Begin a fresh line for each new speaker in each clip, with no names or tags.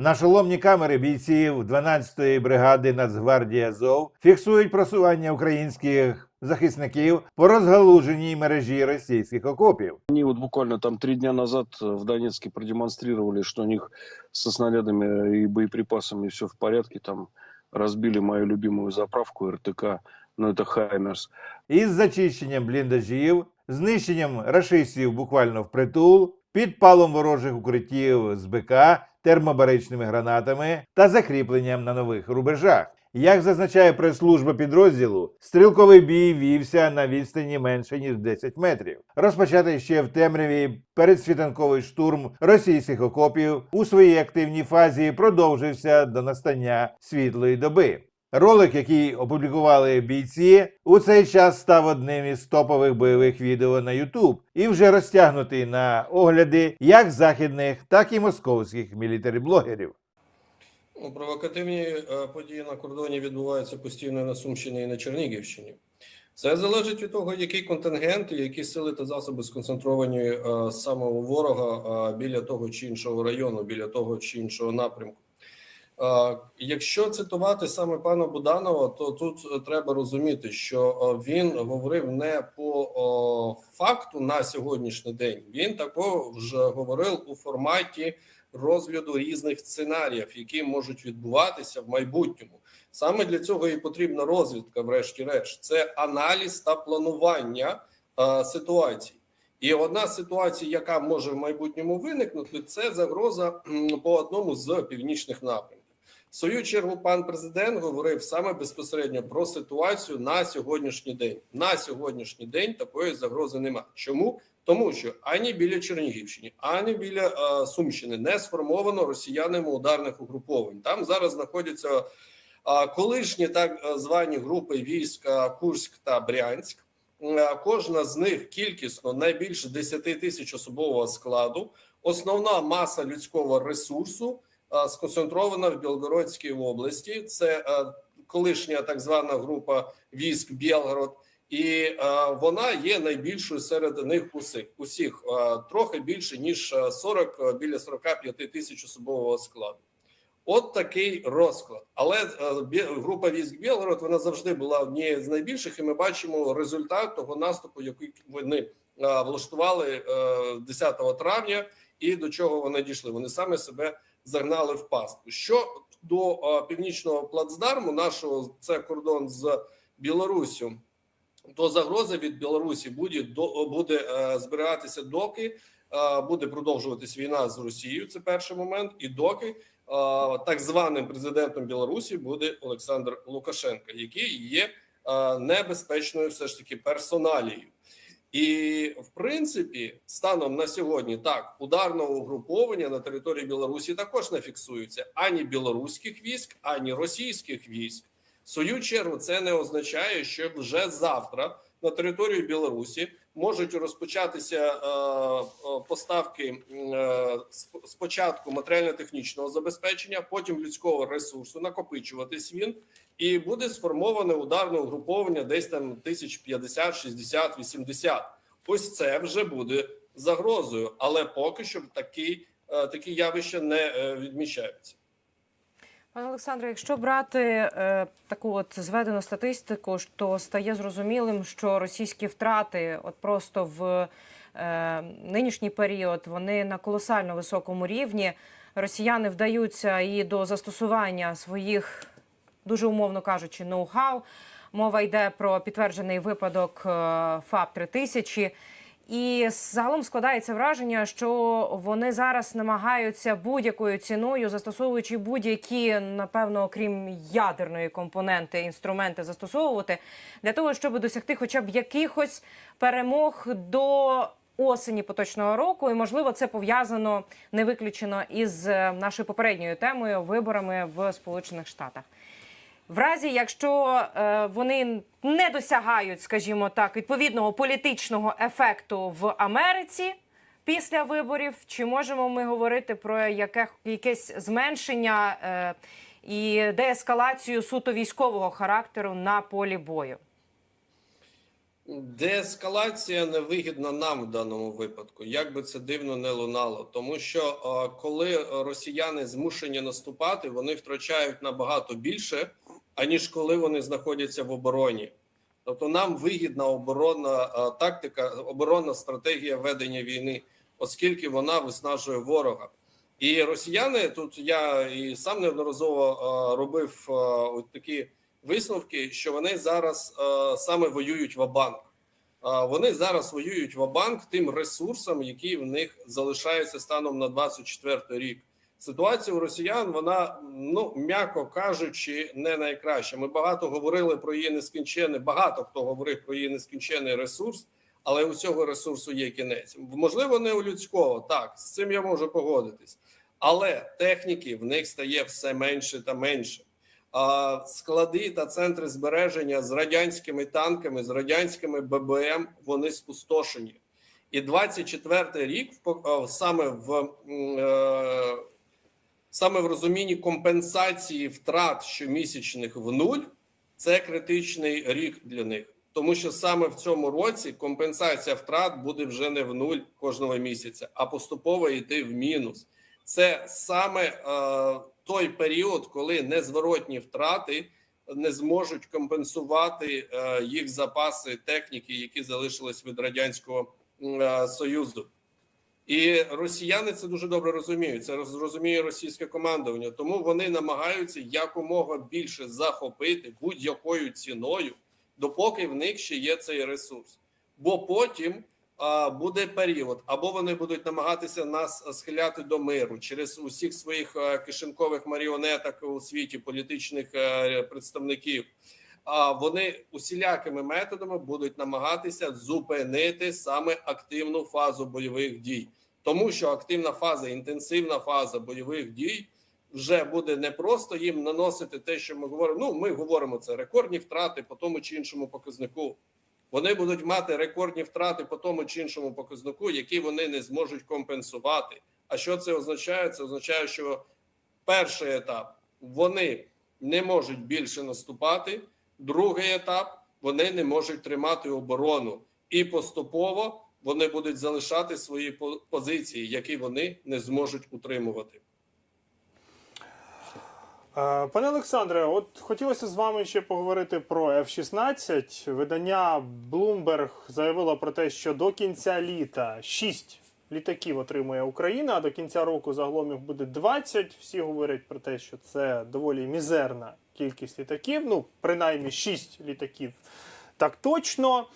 На шоломні камери бійців 12-ї бригади Нацгвардії Азов фіксують просування українських захисників по розгалуженій мережі російських окопів.
Они вот буквально там три дня назад э, в Донецке продемонстрировали, что у них со снарядами и боеприпасами все в порядке. Там разбили мою любимую заправку РТК, ну это Хаймерс.
із зачищенням бліндажів, знищенням рашистів буквально впритул, підпалом ворожих укриттів з БК, термобаричними гранатами та закріпленням на нових рубежах. Як зазначає прес-служба підрозділу, стрілковий бій вівся на відстані менше ніж 10 метрів. Розпочатий ще в темряві передсвітанковий штурм російських окопів у своїй активній фазі продовжився до настання світлої доби. Ролик, який опублікували бійці, у цей час став одним із топових бойових відео на YouTube і вже розтягнутий на огляди як західних, так і московських мілітарі-блогерів.
Ну, Провокативні е, події на кордоні відбуваються постійно на Сумщині і на Чернігівщині. Це залежить від того, який контингент які сили та засоби сконцентровані е, саме у ворога біля того чи іншого району, біля того чи іншого напрямку. Е, Якщо цитувати саме пана Буданова, то тут е, треба розуміти, що е, він говорив не по факту на сьогоднішній день. Він також говорив у форматі розгляду різних сценаріїв, які можуть відбуватися в майбутньому. Саме для цього і потрібна розвідка, врешті-решт, це аналіз та планування ситуацій. І одна з ситуацій, яка може в майбутньому виникнути, це загроза по одному з північних напрямків. В свою чергу пан президент говорив саме безпосередньо про ситуацію на сьогоднішній день. На сьогоднішній день такої загрози немає. Чому? Тому що ані біля Чернігівщини, ані біля е, Сумщини не сформовано росіянами ударних угруповань. Там зараз знаходяться е, колишні так е, звані групи військ Курськ та Брянськ. Е, Кожна з них кількісно найбільше 10 тисяч особового складу. Основна маса людського ресурсу сконцентрована в Білгородській області. Це е, колишня так звана група військ Білгород. І е, вона є найбільшою серед них усіх. Усіх е, трохи більше ніж е, 40, е, біля 45 тисяч особового складу. От такий розклад. Але е, група військ Білгород вона завжди була однією з найбільших, і ми бачимо результат того наступу, який вони е, влаштували е, 10 травня, і до чого вони дійшли. Вони саме себе загнали в пастку. Що до північного плацдарму, нашого це кордон з Білоруссю, то загроза від Білорусі буде буде е, збиратися, доки е, буде продовжуватись війна з Росією. Це перший момент, і доки е, так званим президентом Білорусі буде Олександр Лукашенко, який є небезпечною, все ж таки персоналією. І в принципі, станом на сьогодні так ударного угруповання на території Білорусі також не фіксується ані білоруських військ, ані російських військ. В свою чергу це не означає, що вже завтра на території Білорусі можуть розпочатися е, е, поставки е, спочатку матеріально-технічного забезпечення, потім людського ресурсу, накопичуватись він, і буде сформоване ударне угруповання десь там тисяч 50, 60, 80. Ось це вже буде загрозою, але поки що такі, е, такі явища не е, відмічаються.
Пане Олександре, якщо брати е, таку от зведену статистику, то стає зрозумілим, що російські втрати, от просто в е, нинішній період, вони на колосально високому рівні. Росіяни вдаються і до застосування своїх, дуже умовно кажучи, ноу-хау. Мова йде про підтверджений випадок е, ФАП 3000 і загалом складається враження, що вони зараз намагаються будь-якою ціною, застосовуючи будь-які, напевно, окрім ядерної компоненти, інструменти застосовувати для того, щоб досягти хоча б якихось перемог до осені поточного року. І можливо, це пов'язано не виключено із е, нашою попередньою темою виборами в Сполучених Штатах. В разі, якщо е, вони не досягають, скажімо так, відповідного політичного ефекту в Америці після виборів, чи можемо ми говорити про яке, якесь зменшення е, і деескалацію суто військового характеру на полі бою?
Деескалація невигідна нам в даному випадку, як би це дивно не лунало, тому що е, коли росіяни змушені наступати, вони втрачають набагато більше, аніж коли вони знаходяться в обороні. Тобто нам вигідна оборонна е, тактика, оборонна стратегія ведення війни, оскільки вона виснажує ворога. І росіяни тут я і сам неодноразово е, робив е, от такі висновки, що вони зараз саме воюють в банк Вони зараз воюють в банк тим ресурсом, який в них залишається станом на 24 рік. Ситуація у росіян, вона ну м'яко кажучи, не найкраща. Ми багато говорили про її нескінчений. Багато хто говорив про її нескінчений ресурс, але у цього ресурсу є кінець. Можливо, не у людського. Так, з цим я можу погодитись, але техніки в них стає все менше та менше. А склади та центри збереження з радянськими танками, з радянськими ББМ вони спустошені. І 24-й рік саме в е, саме в розумінні компенсації втрат щомісячних в нуль це критичний рік для них, тому що саме в цьому році компенсація втрат буде вже не в нуль кожного місяця, а поступово йти в мінус. Це саме е, той період, коли незворотні втрати не зможуть компенсувати е, їх запаси техніки, які залишились від радянського е, союзу. І росіяни це дуже добре розуміють. Це розуміє російське командування. Тому вони намагаються якомога більше захопити будь-якою ціною, допоки в них ще є цей ресурс. Бо потім а, буде період, або вони будуть намагатися нас схиляти до миру через усіх своїх е, кишенькових маріонеток у світі політичних е, представників. Вони усілякими методами будуть намагатися зупинити саме активну фазу бойових дій, тому що активна фаза, інтенсивна фаза бойових дій вже буде не просто їм наносити те, що ми говоримо. Ну, ми говоримо це рекордні втрати по тому чи іншому показнику. Вони будуть мати рекордні втрати по тому чи іншому показнику, які вони не зможуть компенсувати. А що це означає? Це означає, що перший етап вони не можуть більше наступати. Другий етап вони не можуть тримати оборону, і поступово вони будуть залишати свої позиції, які вони не зможуть утримувати.
Е, Пане Олександре, от хотілося з вами ще поговорити про F-16. Видання Bloomberg заявило про те, що до кінця літа 6 літаків отримує Україна, а до кінця року загалом їх буде 20. Всі говорять про те, що це доволі мізерна кількість літаків. Ну, принаймні 6 літаків. Так точно.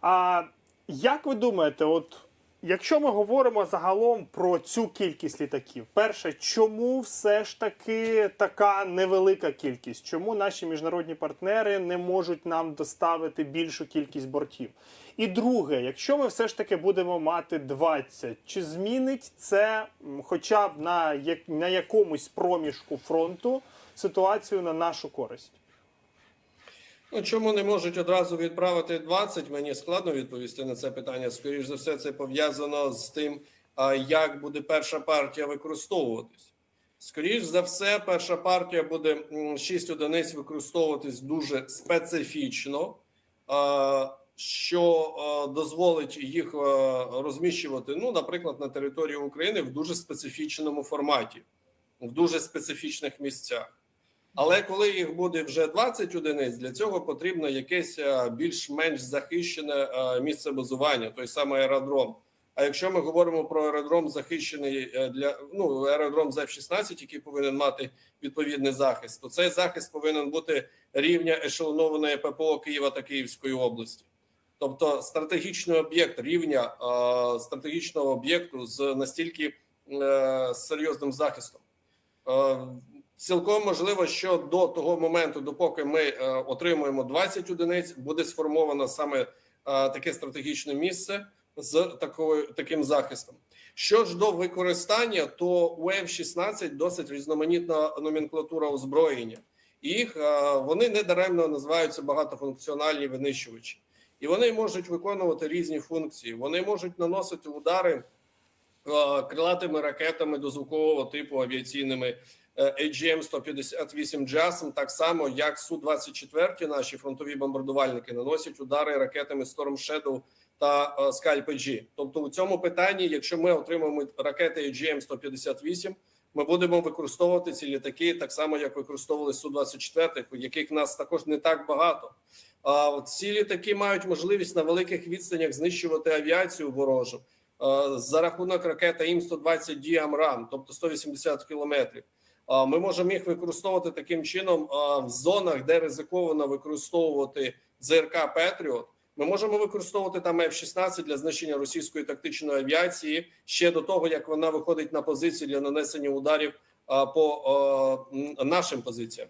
А як ви думаєте, от якщо ми говоримо загалом про цю кількість літаків, перше, чому все ж таки така невелика кількість? Чому наші міжнародні партнери не можуть нам доставити більшу кількість бортів? І друге, якщо ми все ж таки будемо мати 20, чи змінить це хоча б на, як, на якомусь проміжку фронту ситуацію на нашу користь?
Ну чому не можуть одразу відправити 20? Мені складно відповісти на це питання. Скоріше за все, це пов'язано з тим, як буде перша партія використовуватись. Скоріше за все, перша партія буде 6 одиниць використовуватись дуже специфічно, що дозволить їх розміщувати, ну, наприклад, на території України в дуже специфічному форматі, в дуже специфічних місцях. Але коли їх буде вже 20 одиниць, для цього потрібно якесь е, більш-менш захищене е, місце базування, той самий аеродром. А якщо ми говоримо про аеродром захищений е, для ну аеродром з F-16, який повинен мати відповідний захист, то цей захист повинен бути рівня ешелонованої ППО Києва та Київської області. Тобто стратегічний об'єкт рівня е, стратегічного об'єкту з настільки е, серйозним захистом. Е, Цілком можливо, що до того моменту, допоки ми е, отримуємо 20 одиниць, буде сформовано саме е, таке стратегічне місце з такою таким захистом. Що ж до використання, то у F-16 досить різноманітна номенклатура озброєння. Їх е, вони не даремно називаються багатофункціональні винищувачі, і вони можуть виконувати різні функції. Вони можуть наносити удари е, крилатими ракетами дозвукового типу авіаційними AGM-158 JASM, так само як Су-24 наші фронтові бомбардувальники наносять удари ракетами Storm Shadow та е, Scalp G. Тобто у цьому питанні, якщо ми отримаємо ракети AGM-158, ми будемо використовувати ці літаки так само, як використовували Су-24, яких нас також не так багато. А ці літаки мають можливість на великих відстанях знищувати авіацію ворожу е, за рахунок ракети ІМ-120 Діамрам, тобто 180 кілометрів. Ми можемо їх використовувати таким чином в зонах, де ризиковано використовувати ЗРК Петріот. Ми можемо використовувати там F-16 для знищення російської тактичної авіації ще до того, як вона виходить на позиції для нанесення ударів по нашим позиціям.